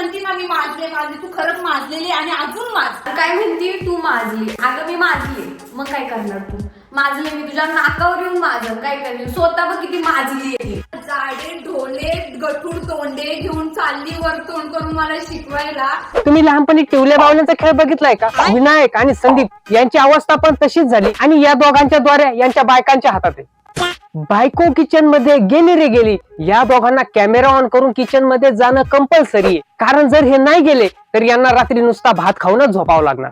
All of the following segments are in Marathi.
म्हणती ना मी माजले माजले तू खरंच माजलेली आणि अजून माज काय म्हणती तू माजली. अगं मी माजली. मग काय करणार तू? माजले मी तुझ्या नाकावर येऊन माझं काय करेल स्वतः बघ किती माजली आहे. जाडे ढोले गठूड तोंडे घेऊन चालली वर तोंड करून मला शिकवायला. तुम्ही लहानपणी टिवल्या बावल्यांचा खेळ बघितलाय का? विनायक आणि संदीप यांची अवस्था पण तशीच झाली आणि या दोघांच्या द्वारे यांच्या बायकांच्या हातात आहे. बायको किचनमध्ये गेली रे गेली. या दोघांना कॅमेरा ऑन करून किचनमध्ये जाणं कंपल्सरी आहे. कारण जर हे नाही गेले तर यांना रात्री नुसता भात खाऊनच झोपावं लागणार.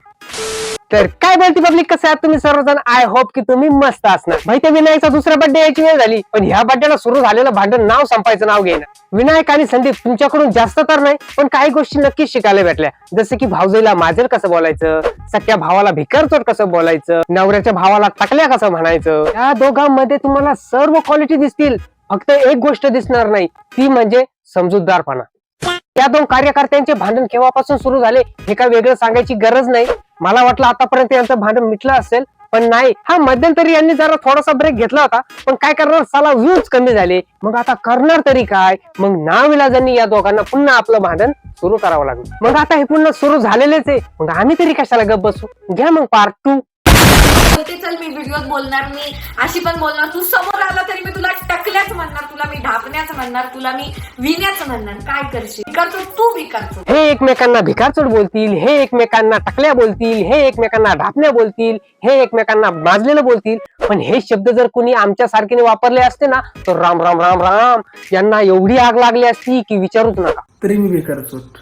तर काय बोलते पब्लिक कसं आहात तुम्ही सर्वजण आय होप की तुम्ही मस्त असणार. माहिती विनायकचा दुसरा बर्थडे यायची वेळ झाली पण ह्या बर्थडेला सुरू झालेलं भांडण नाव संपायचं नाव घेणं विनायक आणि संदीप तुमच्याकडून जास्त तर नाही पण काही गोष्टी नक्कीच शिकायला भेटल्या. जसं की भाऊजीला माजर कसं बोलायचं सख्या भावाला भिकारचोट कसं बोलायचं नवऱ्याच्या भावाला टाकल्या कसं म्हणायचं या दोघांमध्ये तुम्हाला सर्व क्वालिटी दिसतील. फक्त एक गोष्ट दिसणार नाही ती म्हणजे समजूतदारपणा. त्या दोन कार्यकर्त्यांचे भांडण केव्हापासून सुरू झाले हे काय वेगळं सांगायची गरज नाही. मला वाटलं आतापर्यंत यांचं भांडण मिटलं असेल पण नाही. हा मध्यंतरी यांनी जरा थोडासा ब्रेक घेतला होता पण काय करणार? साला व्ह्यूज कमी झाले. मग आता करणार तरी काय? मग नाविलाजांनी या दोघांना पुन्हा आपलं भांडण सुरू करावं लागलं. मग आता हे पुन्हा सुरू झालेलेच आहे. मग आम्ही तरी कशाला गप बसू? घ्या मग पार्ट टू ते चल मी व्हिडिओत बोलणार मी अशी पण बोलणार. तू समोर आला तरी मी तुला टकल्याच म्हणणार तुला मी ढापण्याच म्हणणार तुला मी विण्याच म्हणणार. काय करशील? विकारतो तू विकारतो हे एकमेकांना भिकारचोट बोलतील हे एकमेकांना टाकल्या बोलतील हे एकमेकांना ढापण्या बोलतील हे एकमेकांना माजलेलं बोलतील. पण हे शब्द जर कोणी आमच्या सारखीने वापरले असते ना तर राम राम राम राम यांना एवढी आग लागली असती की विचारूच नका. तरी मी बेकार चोट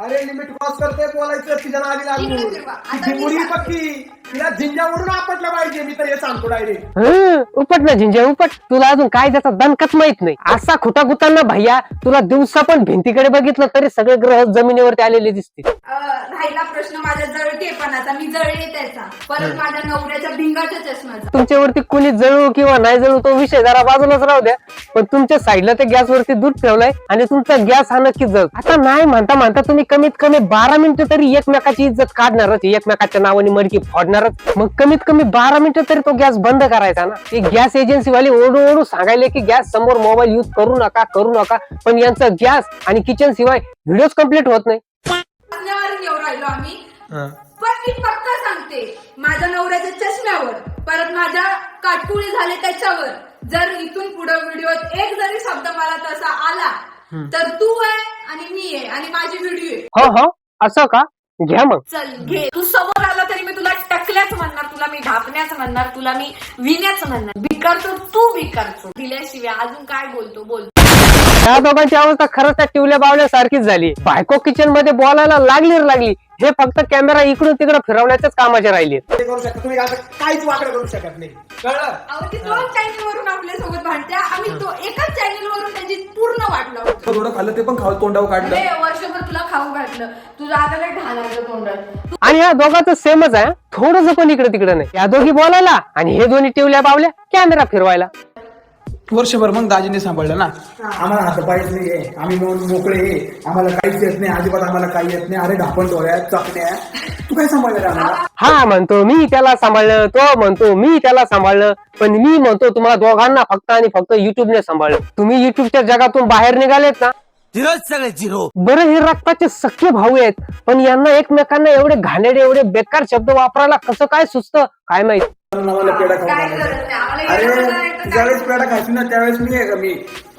अरे लिमिट क्रॉस करते बोलायचं तिच्या नादी लागून इकडे फिरवा. आता ती मी मुली सांग- पक्की. तिला झिंजावरून आपटलं पाहिजे मी तर हे सांगतो डायरेक्ट हं, उपट ना झिंजा उपट. तुला अजून काय त्याचा दणकच माहीत नाही. असा खुटा गुतांना भैया तुला दिवसा पण भिंतीकडे बघितलं तरी सगळे ग्रह जमिनीवरती आलेले दिसतील. अं, राहिला प्रश्न माझ्या जळतेपणाचा मी जळले त्याचा. परत माझ्या नवऱ्याच्या भिंगाच्या चष्म्याचा. तुमच्यावरती कोणी जळू किंवा नाही जळू तो विषय जरा बाजूलाच राहू द्या. पण तुमच्या साईडला त्या गॅसवरती दूध ठेवलाय आणि तुमचा गॅस हा नक्की जळ. आता नाही म्हणता म्हणता तुम्ही कमीत कमी बारा मिनिटं तरी एकमेकाची इज्जत काढणारच. एकमेकाच्या नावाने मडकी फोडणारच मग कमीत कमी बारा मिनिटं तरी तो गॅस बंद करायचा ना. ते गॅस एजन्सी वाले ओढू ओढू सांगायले की गॅस समोर मोबाईल युज करू नका करू नका पण यांचं गॅस आणि किचन शिवाय व्हिडिओ कंप्लीट होत नाही. असल्यावर येऊ राहिलो आम्ही. पण मी पक्का सांगते माझ्या नवऱ्याच्या चष्म्यावर परत माझ्या काटकुळी झाले त्याच्यावर. जर इथून पुढे व्हिडिओत एक जरी शब्द मला तसा आला तर तू आहे आणि मी आहे आणि माझी व्हिडिओ आहे. हो हो. असं का? घ्या मग. चल घे. तू समोर आला तरी मी तुला टकल्याच म्हणणार तुला मी ढापण्याच म्हणणार तुला मी विण्याच म्हणणार. विकारतो तू विकारतो दिल्याशिवाय अजून काय बोलतो? बोलतो या दोघांची अवस्था खरंच त्या टिवल्या बावल्या सारखीच झाली. बायको किचनमध्ये बोलायला लागली लागली. हे फक्त कॅमेरा इकडून तिकडे फिरवण्याच्याच कामाचे राहिले. ते करू शकता तुम्ही आता काहीच वाकडं करू शकत नाही. कळलं? अहो ती दोन चॅनल वरून आपल्यासोबत भांडत्या. आम्ही तो एकाच चॅनल वरून त्याची पूर्ण वाट लावतो. थोडं खाल्लं ते पण खाऊ तोंडावर काढलं. अरे, वर्षभर तुला खाऊ घातलं. तुझं आता काय ढालायचं तोंडात? आणि या दोघांचं सेमच आहे थोडस पण इकडे तिकडे नाही. या दोघी बोलायला आणि हे दोन्ही टिवल्या बावल्या कॅमेरा फिरवायला. वर्षभर मग दाजीने सांभाळलं ना? आम्हाला हात पायच नाही आहे आम्ही मो- मोकळे आहे. आम्हाला काहीच येत नाही. अजिबात आम्हाला काही येत नाही. अरे ढापण डोळ्यात चकण्या. तू काय सांभाळलं रे आम्हाला? हा म्हणतो मी त्याला सांभाळलं तो म्हणतो मी त्याला सांभाळलं पण मी म्हणतो तुम्हाला दोघांना फक्त आणि फक्त युट्यूबने सांभाळलं. तुम्ही युट्यूबच्या जगातून बाहेर निघालेत ना? बरं हे रक्ताचे सख्खे भाऊ आहेत पण यांना एकमेकांना एवढे घाणेडे एवढे बेकार शब्द वापरायला कसं काय सुचतं? काय माहीत? आम्हाला पेढा खाऊ घालायचा. अरे ज्यावेळेस पेढा खायची ना त्यावेळेस मी आहे का मी?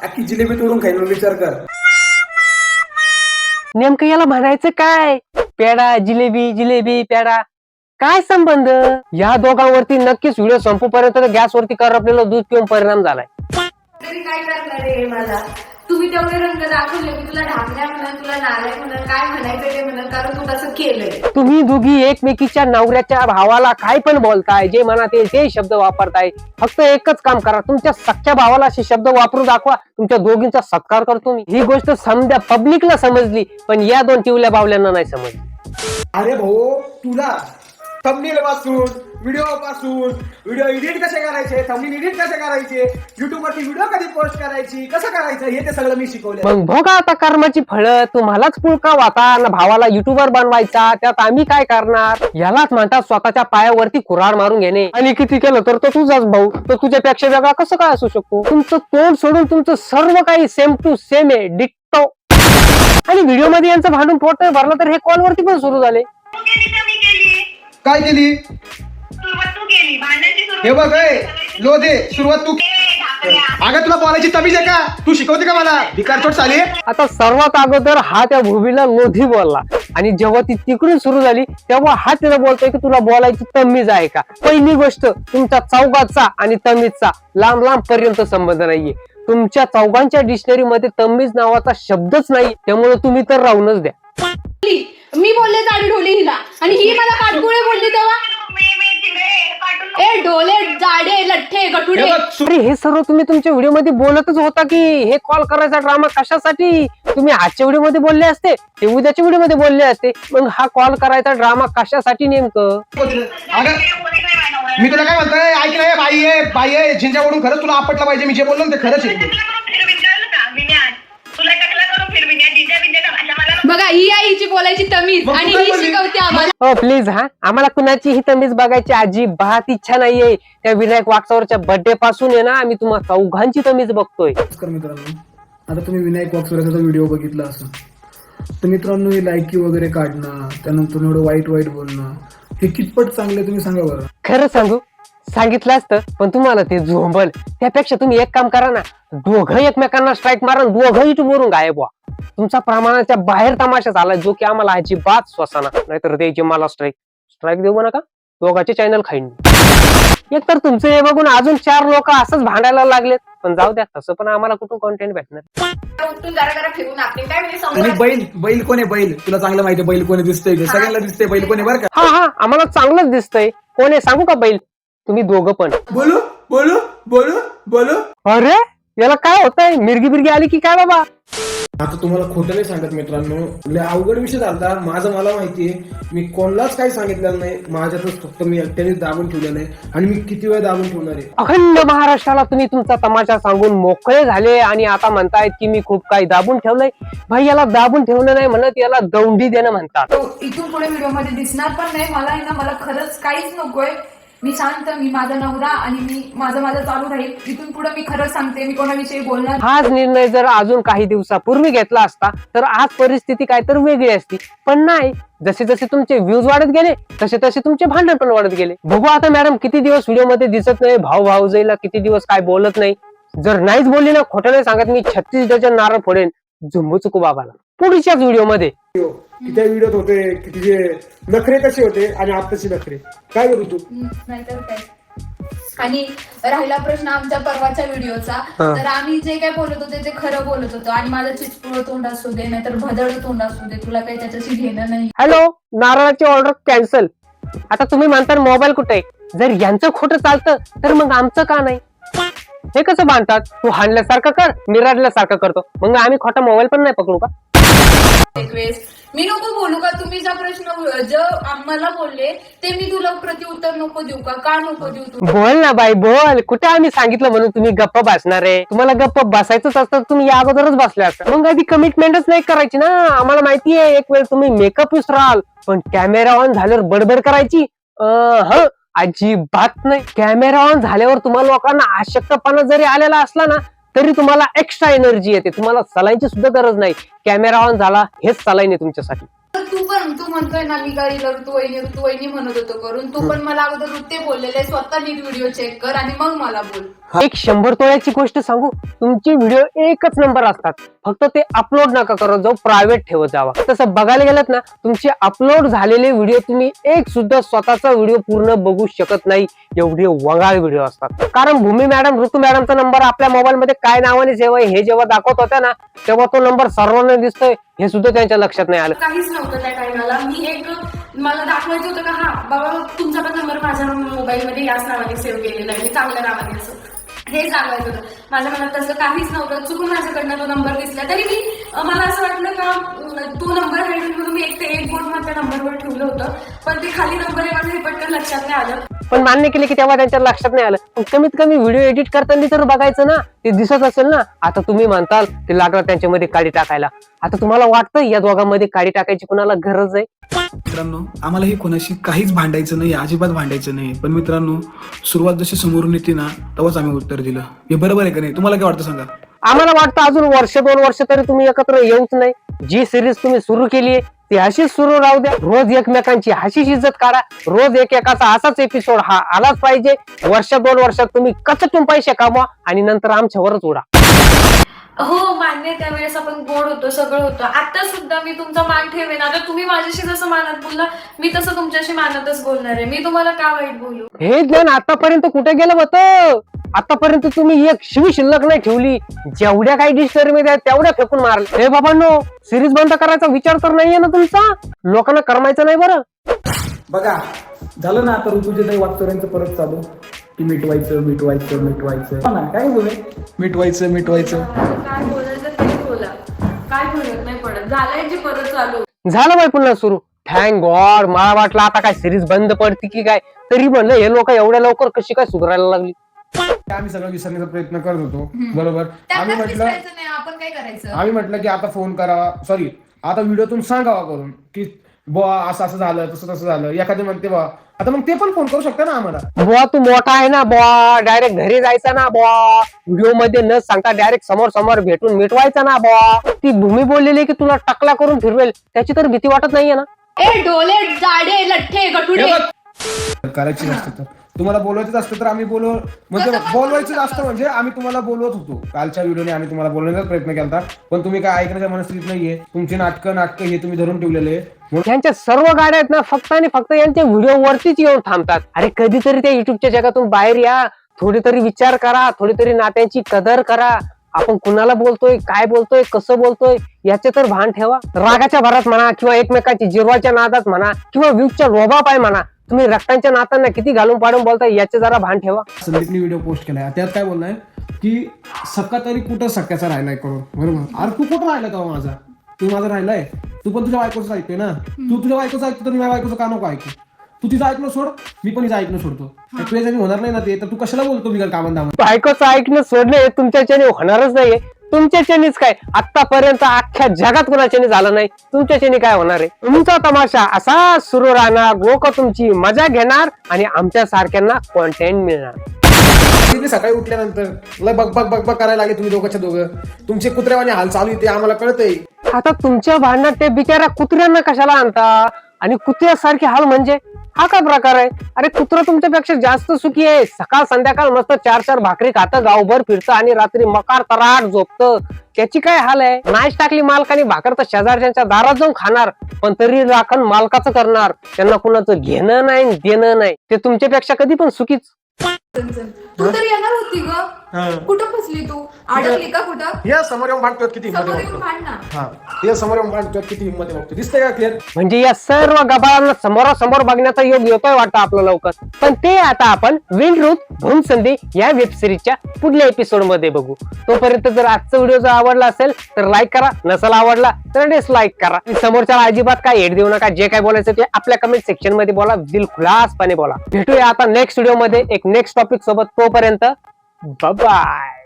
अख्खी जिलेबी तोडून खाईन विचार कर. नेमकं याला म्हणायचं काय? पेडा जिलेबी जिलेबी पेडा काय संबंध? या दोघांवरती नक्कीच व्हिडिओ संपूपर्यंत गॅसवरती करपलेलं दूध पिऊन परिणाम झालाय. तरी काय करणार आहे मला तुम्ही तेवढे रंग दाखवले मी तुला ढाकण्या म्हणा तुला नालाय म्हणा काय म्हणायचं ते म्हणा कारण तू तसं केलंय. तुम्ही दोघी एकमेकीच्या नवऱ्याच्या भावाला काय पण बोलताय जे मनात येईल ते शब्द वापरताय फक्त एकच काम करा तुमच्या सख्या भावाला असे शब्द वापरून दाखवा तुमच्या दोघींचा सत्कार करतो मी. ही गोष्ट समजा पब्लिकला समजली पण या दोन टिवल्या बावल्यांना नाही समजली. अरे भाऊ तुला थंबनेल पासून व्हिडिओ पासून व्हिडिओ एडिट कसे करायचे थंबनेल एडिट कसे करायचे युट्यूब वरती व्हिडिओ कधी पोस्ट करायची कसं करायचं हे ते सगळं मी शिकवलं मग भोगा आता कर्माची फळं तुम्हालाच पुळका वाता ना भावाला युट्यूबर बनवायचा त्यात आम्ही काय करणार? यालाच म्हणतात स्वतःच्या पायावरती कुराड मारून घेणे. आणि किती केलं तर तो तुझाच भाऊ. तर तुझ्यापेक्षा वेगळा कसं काय असू शकतो? तुमचं तोंड सोडून तुमचं सर्व काही सेम टू सेम आहे. डिट्टो. आणि व्हिडिओमध्ये यांचं भांडून पोट भरलं तर हे कॉल वरती पण सुरू झाले. तू काय केली? सुरुवात तू केली भांडणाची सुरुवात. हे बघ ए, लोधे सुरुवात तू. ए, ढाकल्या. अगं तुला बोलायची तमीज आहे का? तू शिकवते का मला? भिकारचोट चाली. आता सर्वात अगोदर हा त्या भूमीला लोधी बोलला. आणि जेव्हा ती तिकडून सुरू झाली तेव्हा हा तिला बोलतोय की तुला बोलायची तमीज आहे का? पहिली गोष्ट तुमच्या चौघाचा आणि तमीजचा लांब लांब पर्यंत संबंध नाहीये. तुमच्या चौघांच्या डिक्शनरी मध्ये तमीज नावाचा शब्दच नाही त्यामुळे तुम्ही तर राहूनच द्या. मी बोलले जाडी ढोली हिला. आणि ही मला काटकुळे बोलली तेव्हा. ए ढोले जाडे लठ्ठे गठुडे. हे अरे हे सर्व तुम्ही तुमच्या व्हिडिओमध्ये बोलतच होता की हे कॉल करायचा ड्रामा कशासाठी? तुम्ही आजच्या व्हिडिओमध्ये बोलले असते ते उद्याच्या व्हिडिओमध्ये बोलले असते. मग हा कॉल करायचा ड्रामा कशासाठी नेमकं? मी तुला काय म्हणतोय? ऐक ना हे बाई आहे बाई आहे झिंजा ओढून खरंच तुला आपटलं पाहिजे मी जे बोललो ना ते खरंच आहे. बघा ही आहे हिची बोलायची तमीज आणि ही? शिकवते आम्हाला. हो प्लीज हा? आम्हाला कुणाचीही तमीज बघायची अजिबात इच्छा नाहीये. त्या विनायक वागसावरच्या बर्थडे पासून आहे ना आम्ही तुम्हाला चौघांची तमीज बघतोय. नमस्कार मित्रांनो. आता तुम्ही विनायक वाकसुराचा व्हिडिओ बघितला असं तर मित्रांनो हे लायकी वगैरे काढणं त्यानंतर एवढं वाईट वाईट बोलणं हे कितपत चांगले तुम्ही सांगा बरं. खरं सांगू सांगितलं असतं पण तुम्हाला ते झोंबल. त्यापेक्षा तुम्ही एक काम करा ना दोघं एकमेकांना स्ट्राईक मारा आणि दोघं युट्यूबवरून गायब व्हा. तुमचा प्रमाणाच्या बाहेर तमाशा झाला जो की आम्हाला अजिबात स्वसाना नाहीतर द्यायची मला स्ट्राईक स्ट्राईक देऊ नका. दोघांचे चॅनल खाईन एक तर तुमचं हे बघून अजून चार लोक असंच भांडायला लागलेत. पण जाऊ द्या तसं पण आम्हाला कुठून कॉन्टेंट भेटणार? उठून जरा जरा फिरून आपले काय म्हणजे आणि समोर बैल बैल कोण आहे बैल? तुला चांगलं माहिती बैल कोणी दिसतंय? ते. सगळ्यांना दिसतंय बैल कोणी बरं का? हा हा आम्हाला चांगलंच दिसतंय. कोण आहे? सांगू का बैल? तुम्ही दोघं पण. बोलू? बोलू? बोलू? बोलू? अरे याला काय होतंय? मिरगी बिरगी आली की काय बाबा? आता तुम्हाला खोटं नाही सांगत मित्रांनो. लय अवघड विषय झाला माझं मला माहितीये मी कोणालाच काही सांगितलेलं नाही. माझ्यातच फक्त मी एकट्यानेच दाबून ठेवलेलं आहे आणि मी किती वेळ दाबून ठेवणार आहे? अखंड महाराष्ट्राला तुम्ही तुमचा तमाशा सांगून मोकळे झाले आणि आता म्हणतायत की मी खूप काही दाबून ठेवलंय. भाई याला दाबून ठेवलं नाही म्हणत याला दौंडी देणं म्हणतात. तो इथून पुढे व्हिडिओमध्ये दिसणार पण नाही. मला आहे ना मला खरंच काहीच नकोय. मी शांत मी माझा नवरा आणि मी माझं माझं चालू राहील. इथून पुढे मी खरंच सांगते मी कोणाविषयी बोलणार हाच निर्णय जर अजून काही दिवसापूर्वी घेतला असता तर आज परिस्थिती काय तर वेगळी असती. पण नाही जसे जसे तुमचे व्ह्यूज वाढत गेले तसे तसे तुमचे भांडण पण वाढत गेले. बघू आता मॅडम किती दिवस व्हिडिओमध्ये दिसत नाही भाऊ भाऊ जाईला किती दिवस काय बोलत नाही. जर नाहीच बोलली ना खोटं नाही सांगत मी छत्तीस डझन नारळ फोडेन झुंबू चुकू बाबाला. पुढच्याच व्हिडिओमध्ये की त्या व्हिडिओत होते की तिचे नखरे कसे होते आणि आत्ताचे नखरे. काय करू तू? नाहीतर काय? आणि राहिला प्रश्न आमच्या परवाच्या व्हिडिओचा. हा. तर आम्ही जे काय बोलत होते ते खरं बोलत होतो. आणि माझं चिचपुळ तोंड असू दे नाहीतर भदड तोंड असू दे. तुला काही त्याच्याशी घेणं नाही. हॅलो नारळाची ऑर्डर कॅन्सल आता तुम्ही म्हणता मोबाईल कुठे आहे? जर यांचं खोटं चालतं तर मग आमचं का नाही? हे कसं बांधतात? तू हाणल्यासारखं कर मी रडल्यासारखं करतो. मग आम्ही खोटा मोबाईल पण नाही पकडू का? मी नको बोलू का? तुम्ही ज्या प्रश्न जो आम्हाला बोलले ते मी तुला प्रतिउत्तर नको देऊ का? का नको देऊ तू बोल ना बाई बोल. कुठे आम्ही सांगितलं म्हणून तुम्ही गप्प बसणार आहे तुम्हाला गप्प बसायचंच असतं तुम्ही या अगोदरच बसले असता. मग आधी कमिटमेंटच नाही करायची ना? आम्हाला माहितीये एक वेळ तुम्ही मेकअप विसराल पण कॅमेरा ऑन झाल्यावर बडबड करायची? ह अजिबात नाही. कॅमेरा ऑन झाल्यावर तुम्हाला लोकांना आशक्तपणा जरी आलेला असला ना तरी तुम्हाला एक्स्ट्रा एनर्जी येते. तुम्हाला सलाईनची सुद्धा गरज नाही. कॅमेरा ऑन झाला हेच सलाईन आहे तुमच्यासाठी. तर तू पण तू म्हणतोय ना मी काही ऋतुवहिनी ऋतुवहिनी म्हणत होतो करून. तू पण मला अगोदर ऋते बोललेले स्वतः नीट व्हिडिओ चेक कर आणि मग मला बोल. एक शंभर तोळ्याची गोष्ट सांगू? तुमचे व्हिडिओ एकच नंबर असतात. फक्त ते अपलोड नका करत जाऊ प्रायव्हेट ठेवत जावा. तसं बघायला गेलात ना तुमचे अपलोड झालेले व्हिडिओ तुम्ही एक सुद्धा स्वतःचा व्हिडिओ पूर्ण बघू शकत नाही. एवढे वगाळ व्हिडिओ असतात. कारण भूमी मॅडम ऋतू मॅडमचा नंबर आपल्या मोबाईल मध्ये काय नावाने जेव्हा हे जेव्हा दाखवत होत्या ना तेव्हा तो नंबर सर्वांना दिसतोय. हे सुद्धा त्यांच्या लक्षात नाही आलं. काहीच नव्हतं त्या टायमाला मी एक मला दाखवायचं होतं का हा बाबा तुमचा पण नंबर माझ्या मोबाईलमध्ये याच नावाने सेव्ह केलेला आहे. चांगल्या नावाने असं. हे सांगायचं होतं. माझ्या मनात तसं काहीच नव्हतं. चुकून माझ्याकडनं तो नंबर दिसला. तरी मी मला असं वाटलं का तो नंबर आहे म्हणून मी एक ते एक बोर्ड माझ्या नंबरवर ठेवलं होतं. पण ते खाली नंबर आहे माझं हे पटकन लक्षात नाही आलं. पण मान्य केले की तेव्हा त्यांच्या लक्षात नाही आलं. पण कमीत कमी व्हिडिओ एडिट करताना तर बघायचं ना ते दिसत असेल ना आता तुम्ही म्हणताल ते लागलं त्यांच्यामध्ये काडी टाकायला. आता तुम्हाला वाटतं या दोघांमध्ये काडी टाकायची कुणाला गरज आहे? मित्रांनो आम्हाला हे कोणाशी काहीच भांडायचं नाही अजिबात भांडायचं नाही. पण मित्रांनो सुरुवात जशी समोरून येते ना तेव्हाच आम्ही उत्तर दिलं. हे बरोबर आहे का नाही? तुम्हाला काय वाटतं सांगा? आम्हाला वाटतं अजून वर्ष दोन वर्ष तरी तुम्ही एकत्र येऊच नाही. जी सिरीज तुम्ही सुरू केली आहे ती अशीच सुरू राहू द्या. रोज एकमेकांची हशीच इज्जत करा रोज एकेकाचा असाच एपिसोड हा आलाच पाहिजे. वर्ष दोन वर्षात तुम्ही कचटून पैसे कमवा आणि नंतर आमच्यावरच उडा. हो मान्य त्यावेळेस आपण गोड होतो सगळं होतं. आता सुद्धा मी तुमचा मान ठेवेन. आता तुम्ही माझ्याशी जसं मानत बोलला मी तसं तुमच्याशी मानतच बोलणार आहे. मी तुम्हाला का वाईट बोलू? हे ज्ञान आतापर्यंत कुठे गेलं होतं? आतापर्यंत तुम्ही एक शिवी शिल्लक नाही ठेवली. जेवढ्या काही मध्ये आहेत तेवढ्या फेकून मारले. हे बाबांनो सिरीज बंद करायचा विचार तर नाहीये ना तुमचा? लोकांना करमायचं नाही बरं. बघा झालं ना आता ऋतुजे ताई वागचोऱ्यांचं परत चालू. की मिटवायचं मिटवायचं मिटवायचं. हा ना, काय बोले मिटवायचं मिटवायचं. काय बोलायचं ते बोला. काय फरक नाही पडत. झालंय जे परत चालू. झालं बाई पुन्हा सुरू. थँक गॉड मला वाटलं आता काय सिरीज बंद पडते की काय? तरी म्हणलं हे लोक एवढ्या लवकर कशी काय सुधारायला लागली? आम्ही सगळं विसरण्याचा प्रयत्न करत होतो. बरोबर. आम्ही म्हटलं आपण काय करायचं? आम्ही म्हटलं की आता फोन करा. सॉरी आता व्हिडिओतून सांगावा करून की बुवा असं असं झालं तसं तसं झालं. एखादे म्हणते बा आता मग ते पण फोन करू शकता ना आम्हाला? बुवा तू मोठा आहे ना बुवा. डायरेक्ट घरी जायचा ना बुवा. व्हिडिओमध्ये न सांगता डायरेक्ट समोर समोर भेटून मिटवायचा ना बुवा. ती भूमी बोललेली की तुला टकला करून फिरवेल त्याची तर भीती वाटत नाहीये ना? ए डोले जाडे लठ्ठे गटुडे करायची नसते तर. तुम्हाला बोलवायचं असतं तर आम्ही बोलव म्हणजे बोलवायचं असतं म्हणजे आम्ही तुम्हाला बोलवत होतो. कालच्या व्हिडिओने आम्ही तुम्हाला बोलवण्याचा प्रयत्न केला होता पण तुम्ही काय ऐकण्याच्या मनस्थितीत नाहीये. तुमची नाटकं नाटकं हे तुम्ही धरून ठेवलेले आहे. म्हणून यांच्या सर्व गाड्या आहेत ना फक्त आणि फक्त यांच्या व्हिडिओ वरतीच येऊन थांबतात. अरे कधीतरी त्या युट्यूबच्या जगातून बाहेर या. थोडी तरी विचार करा थोडी तरी नात्यांची कदर करा. आपण कुणाला बोलतोय काय बोलतोय कसं बोलतोय याचे तर भान ठेवा. रागाच्या भरात म्हणा किंवा एकमेकांची जिरवाच्या नादात म्हणा किंवा व्ह्यूच्या लोभा पाय म्हणा. तुम्ही रक्तांच्या नातांना किती घालून पाडून बोलताय याचे जरा भान ठेवा. संदीपने व्हिडिओ पोस्ट केलाय. त्यात काय बोललाय की सक्का तरी कुठं सक्क्याचा राहिलाय करून बरोबर? अरे तू कुठं राहिला का माझा? तू माझा राहिलाय? तू पण तुझ्या बायकोच ऐकतोय ना? तू तुझ्या बायकोच ऐकतो तर मी माझ्या बायकोचं का नको ऐकू? तू तिचं ऐकणं सोड मी पण तिचं ऐकणं सोडतो. तुझ्या होणार नाही ना ते तर तू कशाला बोलतो मी कामान दामान बायकोचं ऐकणं सोडणे हे तुमच्याच्याने होणारच नाहीये. तुमच्याच्यानेच काय? आतापर्यंत अख्ख्या जगात कुणाच्याने झालं नाही. तुमच्याच्याने काय होणार आहे? तुमचा तमाशा असा सुरू राहणार लोक तुमची मजा घेणार आणि आमच्या सारख्यांना कॉन्टेंट मिळणार. सकाळी उठल्यानंतर लय बग बग बग बग करायला लागले तुम्ही दोघांच्या दोघं. तुमचे कुत्र्यावाने हाल चालू ते आम्हाला कळतंय. आता तुमच्या भांडणात ते बिचाऱ्या कुत्र्यांना कशाला आणता? आणि कुत्र्यासारखे हाल म्हणजे? हा काय प्रकार आहे? अरे कुत्र तुमच्यापेक्षा जास्त सुखी आहे. सकाळ संध्याकाळ मस्त चार चार भाकरी खातं गावभर फिरतं आणि रात्री मकार तराट झोपतं. त्याची काय हाल आहे? नाश टाकली मालकाने भाकर तर शेजारच्या दारात जाऊन खाणार. पण तरी राखण मालकाचं करणार. त्यांना कुणाचं घेणं नाही देणं नाही. ते तुमच्यापेक्षा कधी पण सुखीच. तू तर येणार होती ग. कुठं फसली तू? अडकली का कुठं? या समोर येऊन भांडतोय किती हिंमत समोर आहे येऊन बघतो. भांड ना. हा. ते समोर येऊन भांडतोय किती हिंमत आहे बघतो. दिसतंय का क्लिअर म्हणजे या सर्व गबाळांना समोरासमोर बघण्याचा योग येतोय वाटतं आपलं लवकर. पण ते आता आपण विन रुथ भूम संधी या वेब सिरीजच्या पुढल्या एपिसोडमध्ये बघू. तोपर्यंत जर आजचा व्हिडिओ जर आवडला असेल तर लाईक करा. नसेल आवडला तर डिसलाईक करा. आणि समोरच्याला अजिबात काय हेड देऊ नका. जे काय बोलायचं ते आपल्या कमेंट सेक्शनमध्ये बोला. दिलखुलासपणे बोला. भेटूया आता नेक्स्ट व्हिडिओमध्ये एक नेक्स्ट टॉपिक सोबत तोपर्यंत बाय